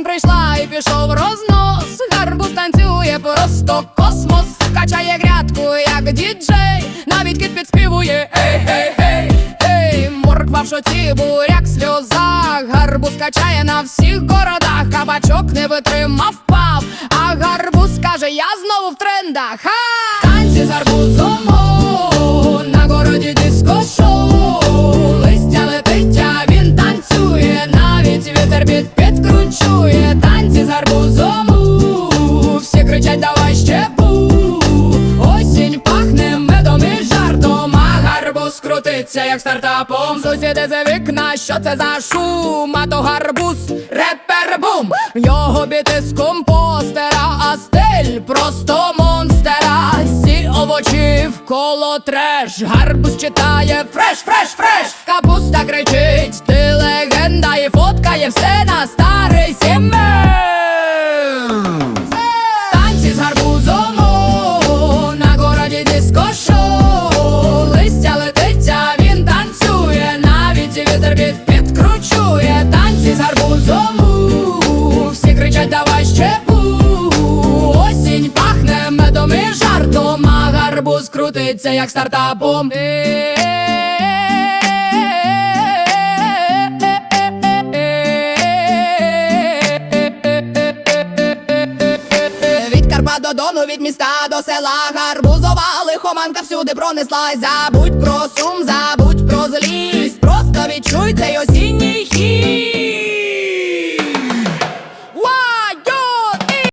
Осінь прийшла і пішов рознос, гарбуз танцює просто космос, качає грядку, як діджей, навіть кіт підспівує, ей, гей, гей, ей, морква в шоці, буряк, сльоза, гарбуз качає на всіх городах, кабачок не витримав, пав, а гарбуз каже, я знову в трендах. Підкручує танці з гарбузом, всі кричать, давай ще бу Осінь пахне медом і жартом, а гарбуз крутиться, як стартапом. Сусіди за вікна, що це за шум, а то гарбуз, репер бум. Його біти з компостера, а стиль просто монстера. Сі овочі вколо треш, гарбуз читає фреш, фреш, фреш на старий сімей. Танці з гарбузом, на городі диско-шоу Листя летить, а він танцює, навіть вітер під підкручує. Танці з гарбузом, всі кричать, давай ще бу Осінь пахне медом і жартом, а гарбуз крутиться, як стартапом Карпат до Дону, від міста до села. Гарбузова лихоманка всюди пронеслась. Забудь про сум, забудь про злість